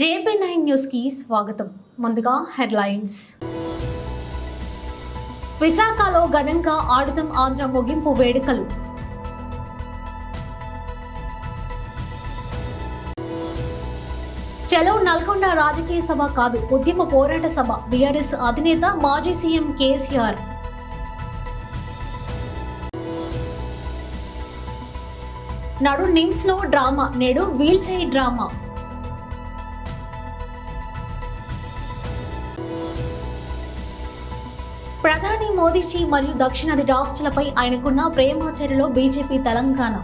JP nine న్యూస్కి స్వాగతం. ముందుగా హెడ్లైన్స్. విశాఖలో ఘనంగా ఆడతం ఆంధ్ర ముగింపు వేడుకలు. చలో నల్గొండ రాజకీయ సభ కాదు ఉద్యమ పోరాట సభ. బీఆర్ఎస్ అధినేత మాజీ సీఎం కేసీఆర్. నడు నిమ్స్లో డ్రామా నేడు వీల్ చైర్ డ్రామా. ప్రధాని మోదీజీ మరియు దక్షిణాది రాష్ట్రాలపై ఆయనకున్న ప్రేమాచర్యలో బీజేపీ తెలంగాణ.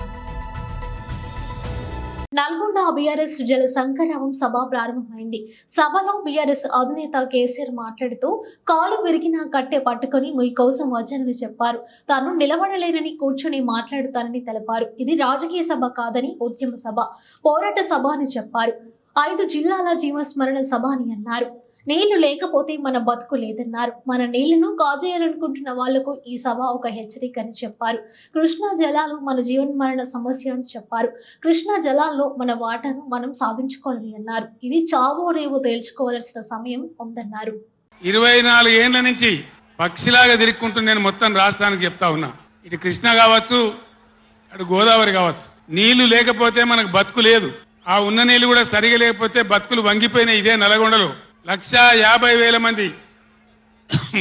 నల్గొండ బీఆర్ఎస్ జల శంకరరావం సభ ప్రారంభమైంది. సభలో బీఆర్ఎస్ అధినేత కేసీఆర్ మాట్లాడుతూ కాలు విరిగిన కట్టె పట్టుకొని మీకోసం వచ్చానని చెప్పారు. తాను నిలబడలేనని కూర్చొని మాట్లాడుతానని తెలిపారు. ఇది రాజకీయ సభ కాదని ఉద్యమ సభ పోరాట సభ అని చెప్పారు. ఐదు జిల్లాల జీవస్మరణ సభ అని అన్నారు. నీళ్ళు లేకపోతే మన బతుకు లేదన్నారు. మన నీళ్ళను కాజేయాలనుకుంటున్న వాళ్ళకు ఈ సభ ఒక హెచ్చరిక అని చెప్పారు. కృష్ణా జలాలు మన జీవన్మరణ సమస్య అని చెప్పారు. కృష్ణా జలాల్లో మన వాటాను మనం సాధించుకోవాలని అన్నారు. ఇది చావో రేవో తేల్చుకోవాల్సిన సమయం ఉందన్నారు. ఇరవై నాలుగు ఏండ్ల నుంచి పక్షిలాగా తిరుక్కుంటూ నేను మొత్తం రాష్ట్రానికి చెప్తా ఉన్నా. ఇటు కృష్ణ కావచ్చు అటు గోదావరి కావచ్చు. నీళ్ళు లేకపోతే మనకు బతుకు లేదు. ఆ ఉన్న నీళ్ళు కూడా సరిగా లేకపోతే బతుకులు వంగిపోయినాయి ఇదే నల్గొండలో. లక్షా యాభై వేల మంది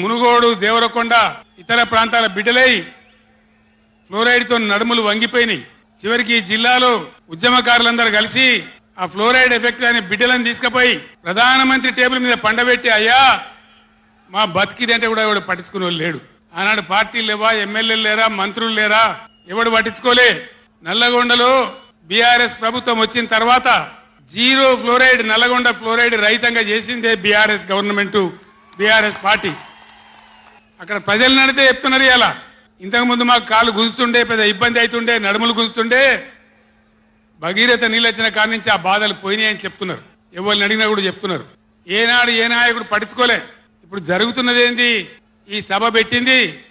మునుగోడు దేవరకొండ ఇతర ప్రాంతాల బిడ్డలై ఫ్లోరైడ్తో నడుములు వంగిపోయినాయి. చివరికి ఈ జిల్లాలో ఉద్యమకారులందరూ కలిసి ఆ ఫ్లోరైడ్ ఎఫెక్ట్ అనే బిడ్డలను తీసుకుపోయి ప్రధానమంత్రి టేబుల్ మీద పండబెట్టి అయ్యా మా బతికిది అంటే కూడా ఎవడు పట్టించుకునే వాళ్ళు లేడు. ఆనాడు పార్టీలు లేవా ఎమ్మెల్యేలు లేరా మంత్రులు లేరా ఎవడు పట్టించుకోలే. నల్లగొండలో బీఆర్ఎస్ ప్రభుత్వం వచ్చిన తర్వాత జీరో ఫ్లోరైడ్ నల్లగొండ ఫ్లోరైడ్ రహితంగా చేసిందే బీఆర్ఎస్ గవర్నమెంటు బీఆర్ఎస్ పార్టీ. అక్కడ ప్రజలు నడితే చెప్తున్నారు ఇలా ఇంతకుముందు మాకు కాలు గుంజుతుండే పెద్ద ఇబ్బంది అవుతుండే నడుములు గుంజుతుండే. భగీరథ నీళ్ళు వచ్చిన కాడి నుంచి ఆ బాధలు పోయినాయి అని చెప్తున్నారు. ఎవరిని అడిగినా కూడా చెప్తున్నారు. ఏనాడు ఏ నాయకుడు పట్టించుకోలే. ఇప్పుడు జరుగుతున్నది ఏంది? ఈ సభ పెట్టింది.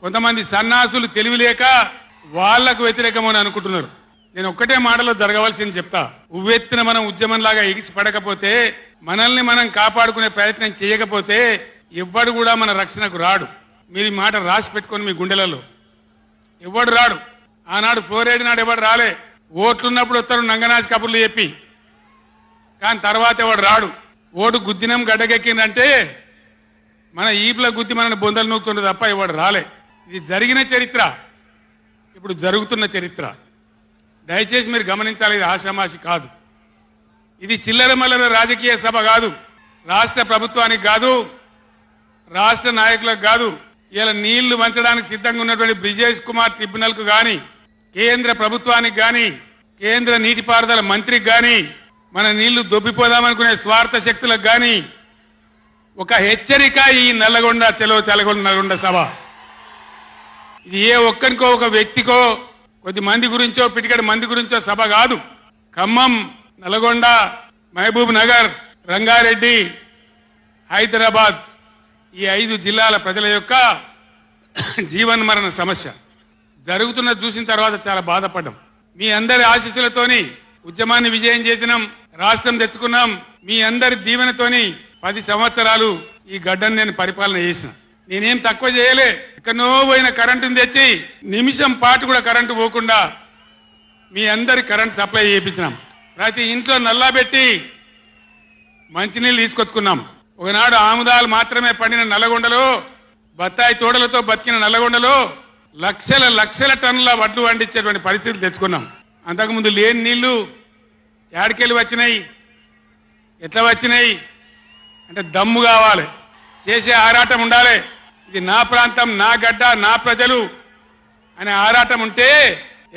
కొంతమంది సన్నాసులు తెలివిలేక వాళ్ళకు వ్యతిరేకమని అనుకుంటున్నారు. నేను ఒక్కటే మాటలో జరగవలసింది చెప్తా. ఉవ్వెత్తిన మనం ఉద్యమంలాగా ఎగిసి పడకపోతే మనల్ని మనం కాపాడుకునే ప్రయత్నం చేయకపోతే ఎవ్వడు కూడా మన రక్షణకు రాడు. మీరు ఈ మాట రాసి పెట్టుకొని మీ గుండెలలో. ఎవడు రాడు. ఆనాడు ఫ్లోరైడ్ నాడు ఎవడు రాలే. ఓట్లున్నప్పుడు వస్తారు నంగనాజ్ కబుర్లు చెప్పి. కానీ తర్వాత ఎవడు రాడు? ఓటు గుద్దినం గడ్డకెక్కిందంటే మన ఈపుల గుద్ది మనని బొందలు నూకుతుండే తప్ప ఎవడు రాలే. ఇది జరిగిన చరిత్ర. ఇప్పుడు జరుగుతున్న చరిత్ర. దయచేసి మీరు గమనించాలి ఇది ఆషామాషి కాదు. ఇది చిల్లర మల్లర రాజకీయ సభ కాదు రాష్ట్ర ప్రభుత్వానికి కాదు రాష్ట్ర నాయకులకు కాదు. ఇలా నీళ్ళు వంచడానికి సిద్ధంగా ఉన్నటువంటి బ్రిజేష్ కుమార్ ట్రిబ్యునల్కు కానీ కేంద్ర ప్రభుత్వానికి కానీ కేంద్ర నీటిపారుదల మంత్రికి కానీ మన నీళ్ళు దొబ్బిపోదామనుకునే స్వార్థ శక్తులకు కానీ ఒక హెచ్చరిక ఈ నల్లగొండ చెలో తెలగొండ నల్గొండ సభ. ఇది ఏ ఒక్కరికో ఒక వ్యక్తికో కొద్ది మంది గురించో పిటికడి మంది గురించో సభ కాదు. ఖమ్మం నల్గొండ మహబూబ్ నగర్ రంగారెడ్డి హైదరాబాద్ ఈ ఐదు జిల్లాల ప్రజల యొక్క జీవన్మరణ సమస్య. జరుగుతున్న చూసిన తర్వాత చాలా బాధపడ్డాం. మీ అందరి ఆశీస్సులతోని ఉద్యమాన్ని విజయం చేసినాం రాష్ట్రం తెచ్చుకున్నాం. మీ అందరి దీవెనతోని పది సంవత్సరాలు ఈ గడ్డను నేను పరిపాలన చేసిన. నేనేం తక్కువ చేయలే. ఎక్కడో పోయిన కరెంటుని తెచ్చి నిమిషం పాటు కూడా కరెంటు పోకుండా మీ అందరి కరెంట్ సప్లై చేయించినాం. ప్రతి ఇంట్లో నల్లా పెట్టి మంచినీళ్ళు తీసుకొచ్చుకున్నాం. ఒకనాడు ఆముదాలు మాత్రమే పండిన నల్లగొండలో బత్తాయి తోడలతో బతికిన నల్లగొండలో లక్షల లక్షల టన్నుల వడ్లు వండించేటువంటి పరిస్థితులు తెచ్చుకున్నాం. అంతకుముందు లేని నీళ్ళు ఏడకెళ్ళి వచ్చినాయి? ఎట్లా వచ్చినాయి? అంటే దమ్ము కావాలి. చేసే ఆరాటం ఉండాలి. ఇది నా ప్రాంతం నా గడ్డ నా ప్రజలు అనే ఆరాటం ఉంటే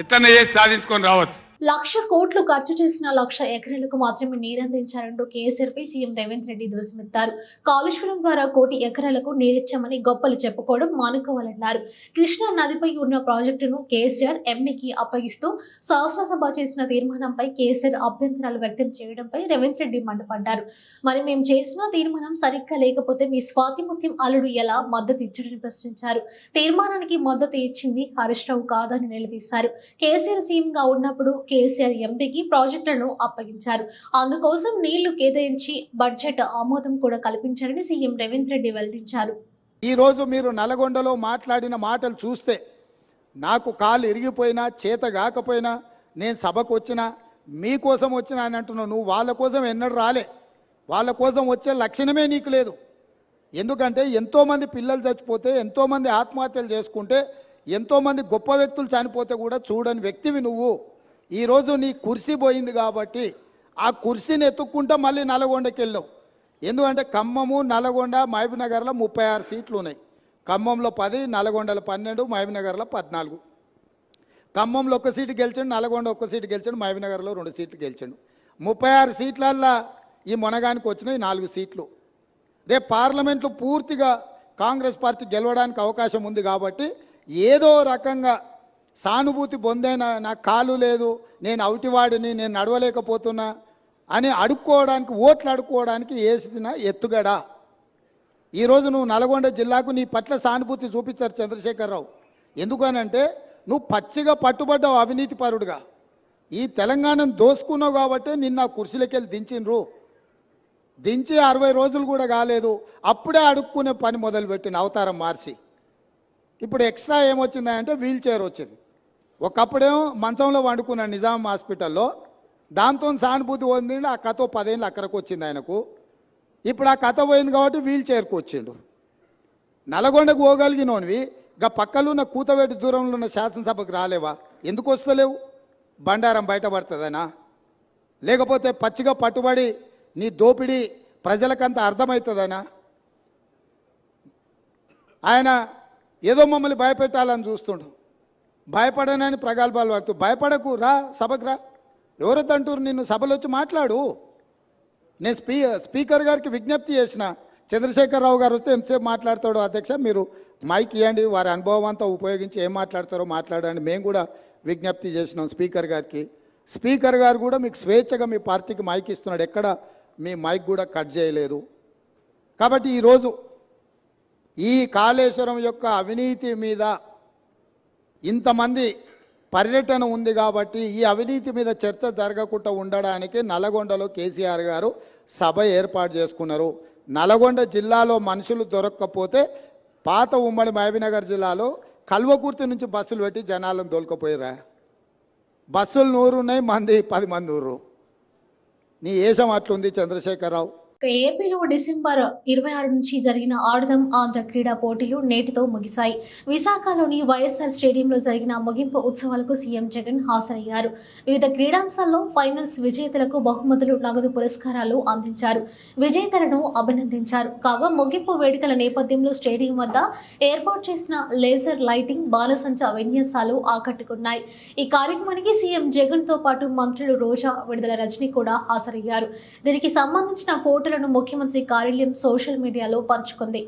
ఎట్లనే చేసి సాధించుకొని రావచ్చు. లక్ష కోట్లు ఖర్చు చేసిన లక్ష ఎకరాలకు మాత్రమే నీరందించారంటూ కేసీఆర్ పై సీఎం రేవంత్ రెడ్డి ధ్వజమెత్తారు. కాళేశ్వరం ద్వారా కోటి ఎకరాలకు నీరిచ్చామని గొప్పలు చెప్పుకోవడం మానుకోవాలన్నారు. కృష్ణా నదిపై ఉన్న ప్రాజెక్టును కేసీఆర్ ఎంఈకి అప్పగిస్తూ శాసనసభ చేసిన తీర్మానంపై కేసీఆర్ అభ్యంతరాలు వ్యక్తం చేయడంపై రేవంత్ రెడ్డి మండిపడ్డారు. మరి మేము చేసిన తీర్మానం సరిగ్గా లేకపోతే మీ స్వాతిముత్యం అల్లుడు ఎలా మద్దతు ఇచ్చాడని ప్రశ్నించారు. తీర్మానానికి మద్దతు ఇచ్చింది హరీష్ రావు కాదని నిలదీశారు. కేసీఆర్ సీఎంగా ఉన్నప్పుడు కేసీఆర్ ఎంపీకి ప్రాజెక్టులను అప్పగించారు. అందుకోసం నీళ్ళు కేటాయించి బడ్జెట్ ఆమోదం కూడా కల్పించారని సీఎం రేవంత్ రెడ్డి వెల్లడించారు. ఈరోజు మీరు నల్గొండలో మాట్లాడిన మాటలు చూస్తే నాకు కాలు ఇరిగిపోయినా చేత కాకపోయినా నేను సభకు వచ్చినా మీకోసం వచ్చినా అని అంటున్నావు. నువ్వు వాళ్ళ కోసం ఎన్నడూ రాలే. వాళ్ళ కోసం వచ్చే లక్షణమే నీకు లేదు. ఎందుకంటే ఎంతోమంది పిల్లలు చచ్చిపోతే ఎంతోమంది ఆత్మహత్యలు చేసుకుంటే ఎంతోమంది గొప్ప వ్యక్తులు చనిపోతే కూడా చూడని వ్యక్తివి నువ్వు. ఈరోజు నీ కుర్సీ పోయింది కాబట్టి ఆ కుర్సీని ఎత్తుక్కుంటా మళ్ళీ నల్గొండకి వెళ్ళావు ఎందుకంటే ఖమ్మము నల్గొండ మహబూబ్నగర్లో ముప్పై ఆరు సీట్లు ఉన్నాయి ఖమ్మంలో పది నల్గొండలో పన్నెండు మహబూబ్నగర్లో పద్నాలుగు. ఖమ్మంలో ఒక సీటు గెలిచాడు నల్గొండ ఒక సీటు గెలిచాడు మహబూబ్నగర్లో రెండు సీట్లు గెలిచాడు. ముప్పై ఆరు సీట్లల్లో ఈ మొనగానికి వచ్చినాయి నాలుగు సీట్లు. రేపు పార్లమెంట్లో పూర్తిగా కాంగ్రెస్ పార్టీ గెలవడానికి అవకాశం ఉంది కాబట్టి ఏదో రకంగా సానుభూతి పొందైన నాకు కాలు లేదు నేను అవిటివాడిని నేను నడవలేకపోతున్నా అని అడుక్కోవడానికి ఓట్లు అడుక్కోవడానికి వేసిన ఎత్తుగడ. ఈరోజు నువ్వు నల్గొండ జిల్లాకు నీ పట్ల సానుభూతి చూపించారు చంద్రశేఖరరావు. ఎందుకనంటే నువ్వు పచ్చిగా పట్టుబడ్డావు అవినీతి పరుడుగా. ఈ తెలంగాణను దోసుకున్నావు కాబట్టి నిన్న కుర్చీలకెళ్ళి దించిండ్రు. దించి అరవై రోజులు కూడా కాలేదు అప్పుడే అడుక్కునే పని మొదలుపెట్టిన అవతారం మార్చి. ఇప్పుడు ఎక్స్ట్రా ఏమొచ్చిందంటే వీల్ చైర్ వచ్చింది. ఒకప్పుడేమో మంచంలో వండుకున్న నిజాం హాస్పిటల్లో దాంతో సానుభూతి పొందిండు ఆ కథ పదేళ్ళు అక్కడికి వచ్చింది ఆయనకు. ఇప్పుడు ఆ కథ పోయింది కాబట్టి వీల్ చైర్కి వచ్చిండు. నల్గొండకు పోగలిగినోనివి ఇక పక్కలో ఉన్న కూతవేటి దూరంలో ఉన్న శాసనసభకు రాలేవా? ఎందుకు వస్తలేవు? బండారం బయటపడుతుందనా? లేకపోతే పచ్చిగా పట్టుబడి నీ దోపిడీ ప్రజలకంత అర్థమవుతుందనా? ఆయన ఏదో మమ్మల్ని భయపెట్టాలని చూస్తుండు. భయపడనని ప్రగల్భాలు వాడుతూ భయపడకు రా సభకు రా. ఎవరొద్దంటారు నిన్ను సభలో వచ్చి మాట్లాడు? నేను స్పీ స్పీకర్ గారికి విజ్ఞప్తి చేసిన చంద్రశేఖరరావు గారు వస్తే ఎంతసేపు మాట్లాడతాడో అధ్యక్ష మీరు మైక్ ఇవ్వండి వారి అనుభవం అంతా ఉపయోగించి ఏం మాట్లాడతారో మాట్లాడండి. మేము కూడా విజ్ఞప్తి చేసినాం స్పీకర్ గారికి. స్పీకర్ గారు కూడా మీకు స్వేచ్ఛగా మీ పార్టీకి మైక్ ఇస్తున్నాడు. ఎక్కడ మీ మైక్ కూడా కట్ చేయలేదు. కాబట్టి ఈరోజు ఈ కాళేశ్వరం యొక్క అవినీతి మీద ఇంతమంది పర్యటన ఉంది కాబట్టి ఈ అవినీతి మీద చర్చ జరగకుండా ఉండడానికి నల్గొండలో కేసీఆర్ గారు సభ ఏర్పాటు చేసుకున్నారు. నల్గొండ జిల్లాలో మనుషులు దొరక్కపోతే పాత ఉమ్మడి మహబీనగర్ జిల్లాలో కల్వకుర్తి నుంచి బస్సులు పెట్టి జనాలను దొలకపోయిరా బస్సులు నూరు ఉన్నాయి మంది పది మంది ఊరు నీ ఏసం అట్లుంది చంద్రశేఖరరావు. ఏపీలో డిసెంబర్ ఇరవై ఆరు నుంచి జరిగిన ఆడదం ఆంధ్ర క్రీడా పోటీలు నేటితో ముగిశాయి. విశాఖలోని వైఎస్ఆర్ స్టేడియంలో జరిగిన ముగింపు ఉత్సవాలకు సీఎం జగన్ హాజరయ్యారు. వివిధ క్రీడాంశాల్లో ఫైనల్స్ విజేతలకు బహుమతులు నగదు పురస్కారాలు అందించారు. విజేతలను అభినందించారు. కాగా ముగింపు వేడుకల నేపథ్యంలో స్టేడియం వద్ద ఏర్పాటు చేసిన లేజర్ లైటింగ్ బాలసంచ విన్యాసాలు ఆకట్టుకున్నాయి. ఈ కార్యక్రమానికి సీఎం జగన్తో పాటు మంత్రులు రోజా విడుదల రజని కూడా హాజరయ్యారు. దీనికి సంబంధించిన ఫోటోలను ముఖ్యమంత్రి కార్యాలయం సోషల్ మీడియాలో పంచుకుంది.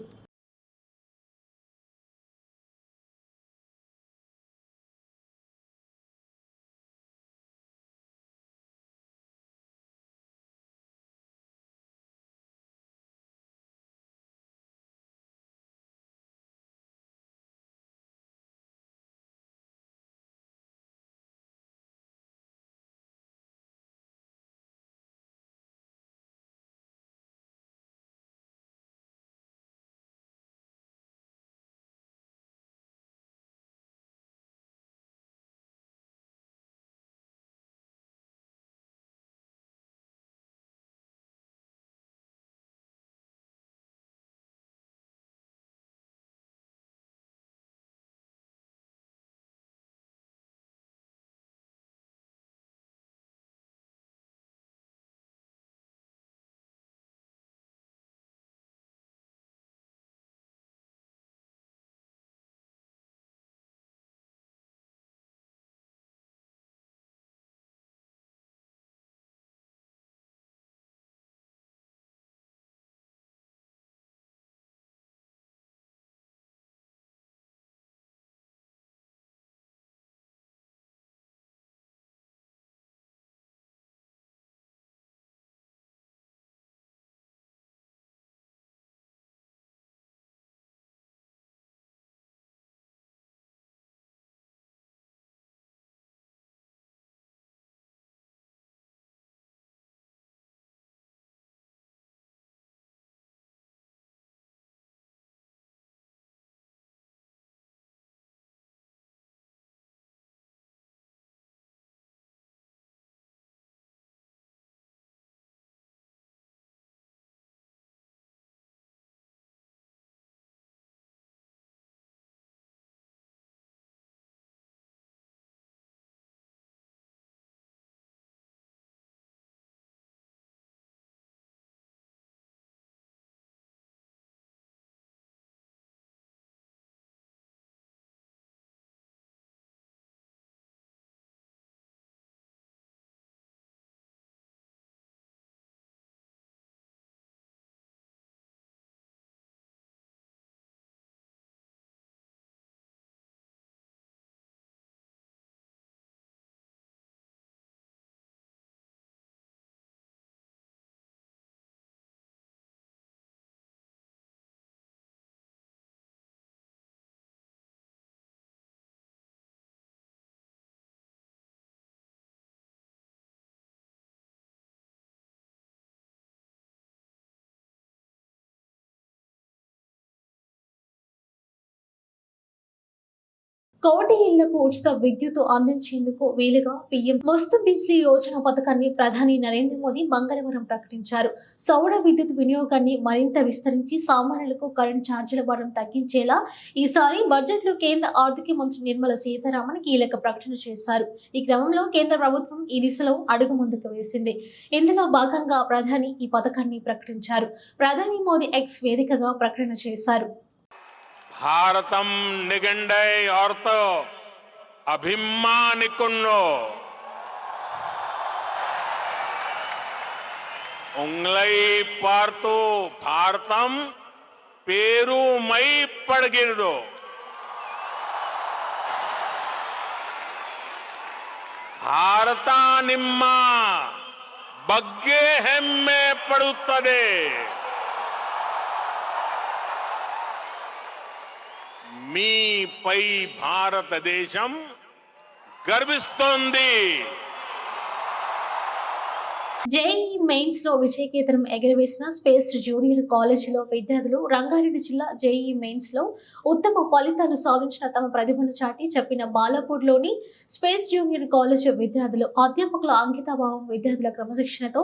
కోటి ఇళ్ళకు ఉచిత విద్యుత్ అందించేందుకు వీలుగా పీఎం మస్తు బిజ్లీ యోజన పథకాన్ని ప్రధాని నరేంద్ర మోదీ మంగళవారం ప్రకటించారు. సౌర విద్యుత్ వినియోగాన్ని మరింత విస్తరించి సామాన్యులకు కరెంట్ ఛార్జీల భారం తగ్గించేలా ఈసారి బడ్జెట్లో కేంద్ర ఆర్థిక మంత్రి నిర్మలా సీతారామన్ కీలక ప్రకటన చేశారు. ఈ క్రమంలో కేంద్ర ప్రభుత్వం ఈ దిశలో అడుగు ముందుకు వేసింది. ఇందులో భాగంగా ప్రధాని ఈ పథకాన్ని ప్రకటించారు. ప్రధాని మోదీ ఎక్స్ వేదికగా ప్రకటన చేశారు. హారతం నిగండై ఆర్తో అభిమానికున్నో ఉంగ్లై పార్తు భారతం పేరు మై పడగిరదు ಭಾರತ ನಿಮ್ಮ ಬಗ್ಗೆ ಹೆಮ್ಮೆ ಪಡುತ್ತದೆ మీపై భారతదేశం గర్విస్తోంది. జేఈ మెయిన్స్లో విజయకేతనం ఎగరవేసిన స్పేస్ జూనియర్ కాలేజీలో విద్యార్థులు రంగారెడ్డి జిల్లా జేఈ మెయిన్స్లో ఉత్తమ ఫలితాలు సాధించిన తమ ప్రతిభను చాటి చెప్పిన బాలాపూర్లోని స్పేస్ జూనియర్ కాలేజ్ విద్యార్థులు అధ్యాపకుల అంకితాభావం విద్యార్థుల క్రమశిక్షణతో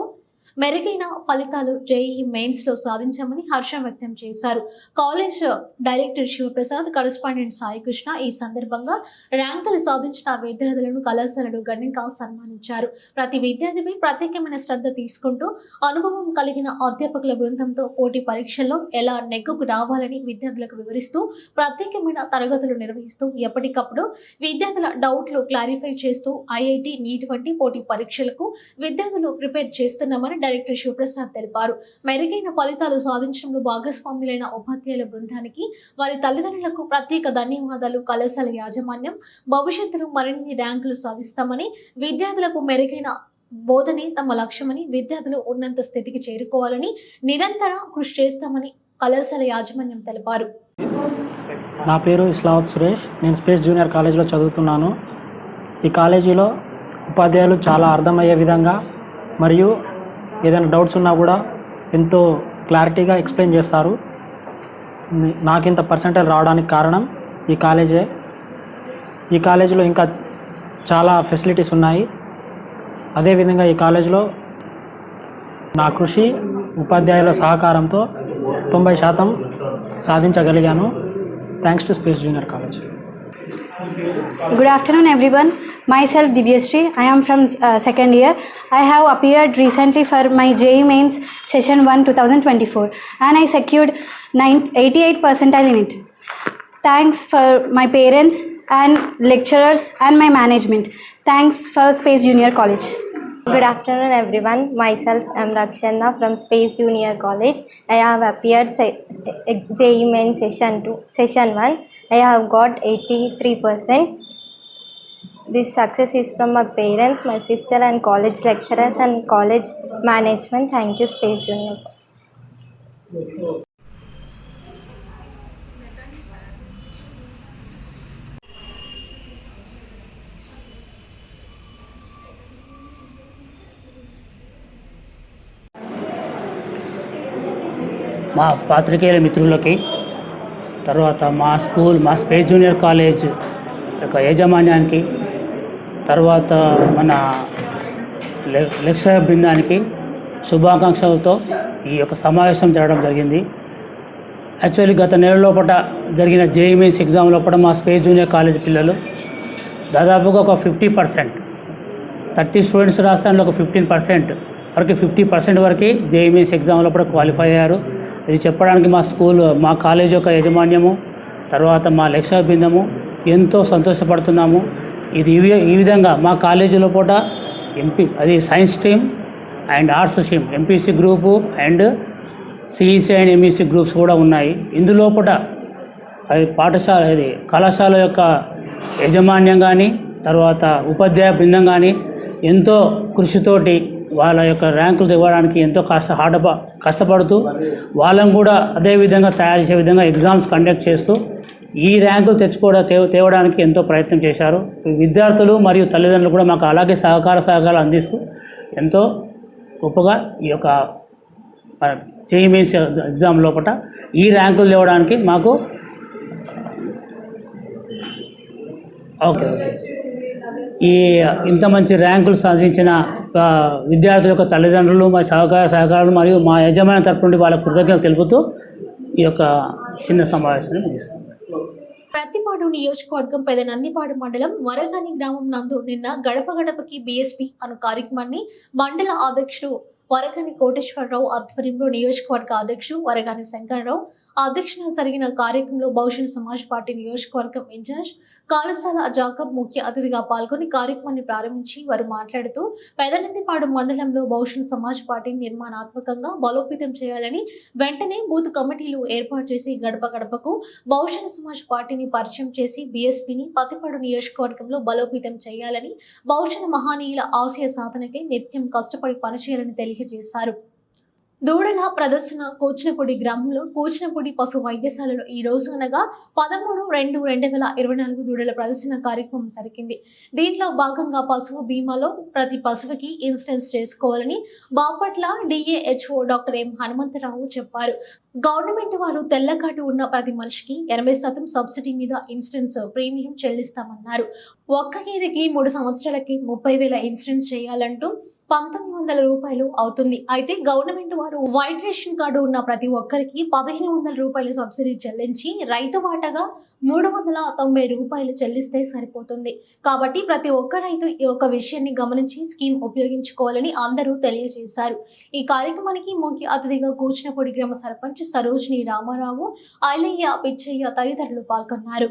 మెరుగైన ఫలితాలు జేఈ మెయిన్స్లో సాధించామని హర్షం వ్యక్తం చేశారు. College director Sivaprasad correspondent Sai Krishna ఈ సందర్భంగా ర్యాంకులు సాధించిన విద్యార్థులను కళాశాలలు ఘనంగా సన్మానించారు. ప్రతి విద్యార్థిపై ప్రత్యేకమైన శ్రద్ధ తీసుకుంటూ అనుభవం కలిగిన అధ్యాపకుల బృందంతో పోటీ పరీక్షల్లో ఎలా నెగ్గుకు రావాలని విద్యార్థులకు వివరిస్తూ ప్రత్యేకమైన తరగతులు నిర్వహిస్తూ ఎప్పటికప్పుడు విద్యార్థుల డౌట్లు క్లారిఫై చేస్తూ ఐఐటి నీట్ వంటి పోటీ పరీక్షలకు విద్యార్థులు ప్రిపేర్ చేస్తున్నామని డైరెక్టర్ శివప్రసాద్ తెలిపారు. మెరుగైన ఫలితాలు సాధించడంలో భాగస్వాములైన ఉపాధ్యాయుల బృందానికి వారి తల్లిదండ్రులకు ప్రత్యేక ధన్యవాదాలు. కళాశాల యాజమాన్యం భవిష్యత్తులో మరిన్ని ర్యాంకులు సాధిస్తామని విద్యార్థులకు మెరుగైన బోధనే తమ లక్ష్యమని విద్యార్థులు ఉన్నంత స్థితికి చేరుకోవాలని నిరంతర కృషి చేస్తామని కళాశాల యాజమాన్యం తెలిపారు. నా పేరు ఇస్లావత్ సురేష్. నేను స్పేస్ జూనియర్ కాలేజీలో చదువుతున్నాను. ఈ కాలేజీలో ఉపాధ్యాయులు చాలా అర్థమయ్యే విధంగా మరియు ఏదైనా డౌట్స్ ఉన్నా కూడా ఎంతో క్లారిటీగా ఎక్స్ప్లెయిన్ చేస్తారు. నాకు ఇంత పర్సెంటేజ్ రావడానికి కారణం ఈ కాలేజే. ఈ కాలేజీలో ఇంకా చాలా ఫెసిలిటీస్ ఉన్నాయి. అదేవిధంగా ఈ కాలేజీలో నా కృషి ఉపాధ్యాయుల సహకారంతో తొంభై శాతం సాధించగలిగాను. Thanks to space junior college Good afternoon, everyone. Myself Divyasri. I am from uh, second year. I have appeared recently for my JE Mains Session 1 2024 and I secured 9, 88 percentile in it. Thanks for my parents and lecturers and my management. Thanks for Space Junior College. Good afternoon, everyone. Myself, I'm Rakshana from Space Junior College. I have appeared se- JE Main Session 2, Session 1. I have got 83%. This success is from my parents, my sister, and college lecturers and college management. Thank you, Space Junior College. మా పాత్రికేయుల మిత్రులకి తర్వాత మా school మా space junior college యొక్క యాజమాన్యానికి తర్వాత మన లె- లెక్చరర్ బృందానికి శుభాకాంక్షలతో ఈ యొక్క సమావేశం జరగడం జరిగింది. యాక్చువల్లీ గత నెల లోపల జరిగిన జేఈమెన్స్ ఎగ్జామ్ లోపల మా స్పేస్ జూనియర్ కాలేజ్ పిల్లలు దాదాపుగా ఒక ఫిఫ్టీ పర్సెంట్ థర్టీ స్టూడెంట్స్ రాస్తాను ఒక ఫిఫ్టీన్ పర్సెంట్ వరకు ఫిఫ్టీ పర్సెంట్ వరకు జేఈమీఎస్ ఎగ్జామ్లో కూడా క్వాలిఫై అయ్యారు. ఇది చెప్పడానికి మా స్కూల్ మా కాలేజ్ యొక్క యాజమాన్యము తర్వాత మా లక్ష్య బృందము ఎంతో సంతోషపడుతున్నాము. ఇది ఈ ఈ విధంగా మా కాలేజీలో పూట ఎంపీ అది science stream and arts stream MPC group and CEC and MEC groups కూడా ఉన్నాయి. ఇందులో పూట అది పాఠశాల ఇది కళాశాల యొక్క యాజమాన్యం కానీ తర్వాత ఉపాధ్యాయ బృందం కానీ ఎంతో కృషితోటి వాళ్ళ యొక్క ర్యాంకులు ఇవ్వడానికి ఎంతో కష్ట హార్డ్ కష్టపడుతూ వాళ్ళని కూడా అదే విధంగా తయారు చేసే విధంగా ఎగ్జామ్స్ కండక్ట్ చేస్తూ ఈ ర్యాంకులు తెచ్చుకోవడం తే- తేవడానికి ఎంతో ప్రయత్నం చేశారు. విద్యార్థులు మరియు తల్లిదండ్రులు కూడా మాకు అలాగే సహకార సహకారాలు అందిస్తూ ఎంతో గొప్పగా ఈ యొక్క చేయి జేఈ ఎగ్జామ్ లోపల ఈ ర్యాంకులు తేవడానికి మాకు ఓకే ఓకే. ఈ ఇంత మంచి ర్యాంకులు సాధించిన విద్యార్థుల యొక్క తల్లిదండ్రులు మా సహకార సహకారులు మరియు మా యజమాని తరపు నుండి వాళ్ళ కృతజ్ఞతలు తెలుపుతూ ఈ యొక్క చిన్న సమావేశాన్ని ముగిస్తాం ప్రతిపాడు నియోజకవర్గం పెద్ద నందిపాడు మండలం వరగాని గ్రామం నందు నిన్న గడప గడపకి బీఎస్పీ అను కార్యక్రమాన్ని మండల అధ్యక్షుడు వరగాని కోటేశ్వరరావు ఆధ్వర్యంలో నియోజకవర్గ అధ్యక్షుడు వరగాని శంకర్రావు అధ్యక్షున జరిగిన కార్యక్రమంలో బహుజన సమాజ్ పార్టీ నియోజకవర్గం ఇన్ఛార్జ్ కాళసాల జాకబ్ ముఖ్య అతిథిగా పాల్గొని కార్యక్రమాన్ని ప్రారంభించి వారు మాట్లాడుతూ పెదనందిపాడు మండలంలో బహుజన సమాజ్ పార్టీని నిర్మాణాత్మకంగా బలోపేతం చేయాలని వెంటనే బూత్ కమిటీలు ఏర్పాటు చేసి గడప గడపకు బహుజన సమాజ్ పార్టీని పరిచయం చేసి బీఎస్పీని పతిపాడు నియోజకవర్గంలో బలోపేతం చేయాలని బహుజన మహానీయుల ఆశయ సాధనకై నిత్యం కష్టపడి పనిచేయాలని తెలియ తెలియజేశారు దూడల ప్రదర్శన కోచినపూడి గ్రామంలో కోచినపూడి పశు వైద్యశాలలో ఈ రోజు అనగా పదమూడు రెండు రెండు వేల ఇరవై నాలుగు దూడల ప్రదర్శన కార్యక్రమం జరిగింది. దీంట్లో భాగంగా పశువు బీమాలో ప్రతి పశువుకి ఇన్సూరెన్స్ చేసుకోవాలని Bapatla DAHO doctor M Hanumantha Rao చెప్పారు. గవర్నమెంట్ వారు తెల్లకాటు ఉన్న ప్రతి మనిషికి ఎనభై శాతం సబ్సిడీ మీద ఇన్సూరెన్స్ ప్రీమియం చెల్లిస్తామన్నారు. ఒక్క గేదెకి మూడు సంవత్సరాలకి ముప్పై వేల ఇన్సూరెన్స్ చేయాలంటూ పంతొమ్మిది వందల రూపాయలు అవుతుంది. అయితే గవర్నమెంట్ వారు వైట్ రేషన్ కార్డు ఉన్న ప్రతి ఒక్కరికి పదిహేను వందల రూపాయలు సబ్సిడీ చెల్లించి రైతు వాటగా మూడు వందల తొంభై రూపాయలు చెల్లిస్తే సరిపోతుంది. కాబట్టి ప్రతి ఒక్క రైతు ఈ యొక్క విషయాన్ని గమనించి స్కీమ్ ఉపయోగించుకోవాలని అందరూ తెలియజేశారు. ఈ కార్యక్రమానికి ముఖ్య అతిథిగా కూచినపూడి గ్రామ సర్పంచ్ సరోజిని రామారావు ఐలయ్య పిచ్చయ్య తదితరులు పాల్గొన్నారు.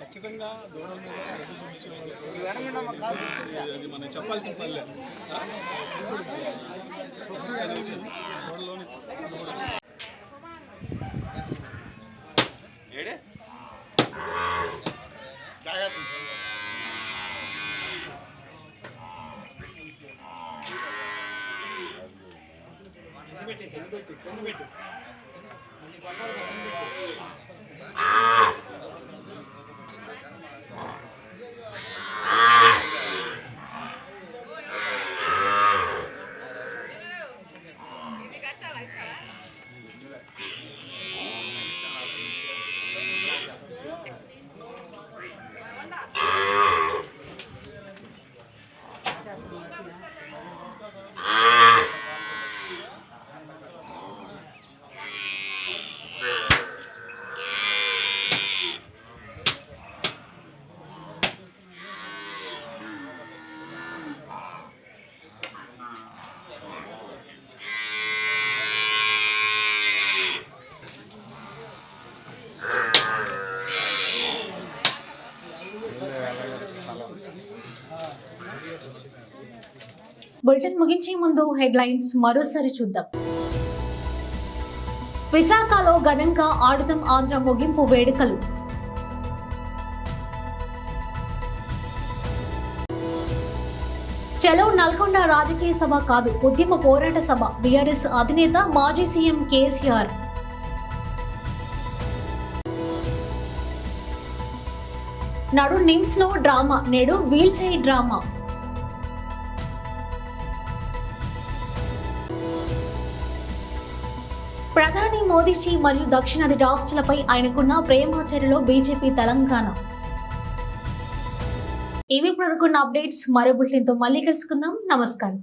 ఖచ్చితంగా మనం చెప్పాల్సిన పని లేదు పెట్టు? బులెటిన్ ముగించే ముందు హెడ్లైన్స్ మరోసారి చూద్దాం. విశాఖలో ఘనంగా ఆడతం ఆంధ్ర ముగింపు వేడుకలు. చలో నల్గొండ రాజకీయ సభ కాదు ఉద్యమ పోరాట సభ బీఆర్ఎస్ అధినేత మాజీ సీఎం కేసీఆర్. నడు నిమ్స్లో డ్రామా నేడు వీల్ చైర్ డ్రామా. మోదీజీ మరియు దక్షిణాది రాష్ట్రాలపై ఆయనకున్న ప్రేమాచర్యలో బీజేపీ తెలంగాణ. ఇవి ఇప్పుడు అనుకున్న అప్డేట్స్ మరో బులెటిన్తో మళ్ళీ కలుసుకుందాం. నమస్కారం.